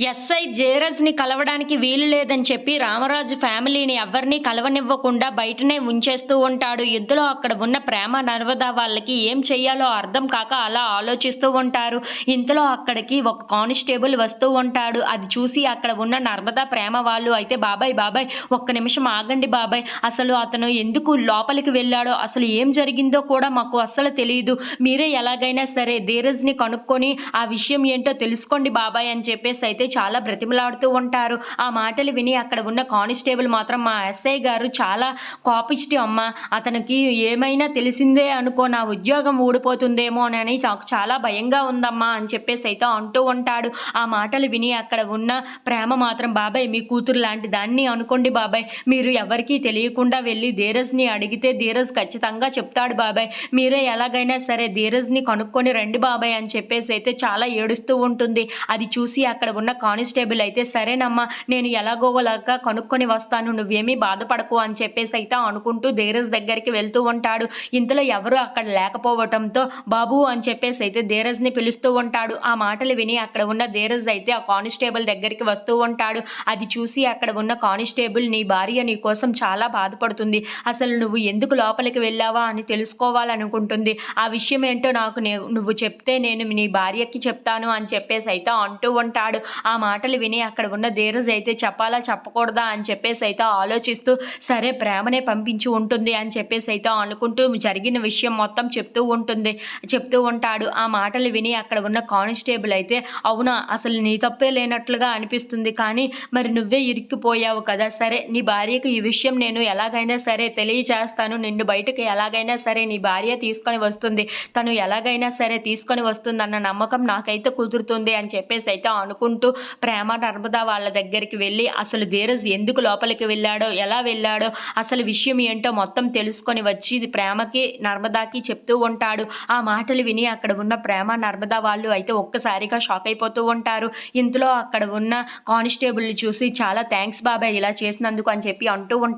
SI జయరాజ్ని కలవడానికి వీలు లేదని చెప్పి రామరాజు ఫ్యామిలీని ఎవరిని కలవనివ్వకుండా బయటనే ఉంచేస్తూ ఉంటాడు. ఇందులో అక్కడ ఉన్న ప్రేమ నర్మదా వాళ్ళకి ఏం చెయ్యాలో అర్థం కాక అలా ఆలోచిస్తూ ఉంటారు. ఇంతలో అక్కడికి ఒక కానిస్టేబుల్ వస్తూ ఉంటాడు. అది చూసి అక్కడ ఉన్న నర్మదా ప్రేమ వాళ్ళు అయితే బాబాయ్ బాబాయ్ ఒక్క నిమిషం ఆగండి బాబాయ్. అసలు అతను ఎందుకు లోపలికి వెళ్ళాడో అసలు ఏం జరిగిందో కూడా మాకు అస్సలు తెలియదు మీరే ఎలాగైనా సరే ధీరజ్ని కనుక్కొని ఆ విషయం ఏంటో తెలుసుకోండి బాబాయ్ అని చెప్పేసి అయితే చాలా బ్రతిమలాడుతూ ఉంటారు. ఆ మాటలు విని అక్కడ ఉన్న కానిస్టేబుల్ మాత్రం మా ఎస్ఐ గారు చాలా కోపిష్టి అమ్మ. అతనికి ఏమైనా తెలిసిందే అనుకో నా ఉద్యోగం ఊడిపోతుందేమో అని నాకు చాలా భయంగా ఉందమ్మా అని చెప్పేసి అయితే అంటూ ఉంటాడు. ఆ మాటలు విని అక్కడ ఉన్న ప్రేమ మాత్రం బాబాయ్ మీ కూతురు లాంటి దాన్ని అనుకోండి బాబాయ్. మీరు ఎవరికీ తెలియకుండా వెళ్ళి ధీరజ్ని అడిగితే ధీరజ్ ఖచ్చితంగా చెప్తాడు బాబాయ్. మీరే ఎలాగైనా సరే ధీరజ్ని కనుక్కొని రండి బాబాయ్ అని చెప్పేసి అయితే చాలా ఏడుస్తూ ఉంటుంది. అది చూసి అక్కడ ఉన్న కానిస్టేబుల్ అయితే సరేనమ్మా నేను ఎలాగోలాగా కనుక్కొని వస్తాను నువ్వేమీ బాధపడకు అని చెప్పేసి అయితే అనుకుంటూ ధీరజ్ దగ్గరికి వెళ్తూ ఉంటాడు. ఇంతలో ఎవరు అక్కడ లేకపోవటంతో బాబు అని చెప్పేసి అయితే ధీరజ్ని పిలుస్తూ ఉంటాడు. ఆ మాటలు విని అక్కడ ఉన్న ధీరజ్ అయితే ఆ కానిస్టేబుల్ దగ్గరికి వస్తూ ఉంటాడు. అది చూసి అక్కడ ఉన్న కానిస్టేబుల్ నీ భార్య నీ కోసం చాలా బాధపడుతుంది. అసలు నువ్వు ఎందుకు లోపలికి వెళ్ళావా అని తెలుసుకోవాలనుకుంటుంది. ఆ విషయం ఏంటో నాకు నువ్వు చెప్తే నేను నీ భార్యకి చెప్తాను అని చెప్పేసి అయితే అంటూ ఉంటాడు. ఆ ఆ మాటలు విని అక్కడ ఉన్న ధీరజ్ అయితే చెప్పాలా చెప్పకూడదా అని చెప్పేసి అయితే ఆలోచిస్తూ సరే ప్రేమనే పంపించి ఉంటుంది అని చెప్పేసి అయితే అనుకుంటూ జరిగిన విషయం మొత్తం చెప్తూ ఉంటుంది. చెప్తూ ఉంటాడు. ఆ మాటలు విని అక్కడ ఉన్న కానిస్టేబుల్ అయితే అవునా అసలు నీ తప్పే లేనట్లుగా అనిపిస్తుంది. కానీ మరి నువ్వే ఇరుక్కుపోయావు కదా. సరే నీ భార్యకు ఈ విషయం నేను ఎలాగైనా సరే తెలియచేస్తాను నిన్ను బయటకు ఎలాగైనా సరే నీ భార్య తీసుకొని వస్తుంది. తను ఎలాగైనా సరే తీసుకొని వస్తుందన్న నమ్మకం నాకైతే కుదురుతుంది అని చెప్పేసి అయితే అనుకుంటూ ప్రేమ నర్మదా వాళ్ళ దగ్గరికి వెళ్ళి అసలు ధీరజ్ ఎందుకు లోపలికి వెళ్ళాడో ఎలా వెళ్ళాడో అసలు విషయం ఏంటో మొత్తం తెలుసుకొని వచ్చి ప్రేమకి నర్మదాకి చెప్తూ ఉంటాడు. ఆ మాటలు విని అక్కడ ఉన్న ప్రేమ నర్మదా వాళ్ళు అయితే ఒక్కసారిగా షాక్ అయిపోతూ ఉంటారు. ఇంతలో అక్కడ ఉన్న కానిస్టేబుల్ని చూసి చాలా థ్యాంక్స్ బాబాయ్ ఇలా చేసినందుకు అని చెప్పి అంటూ ఉంటారు.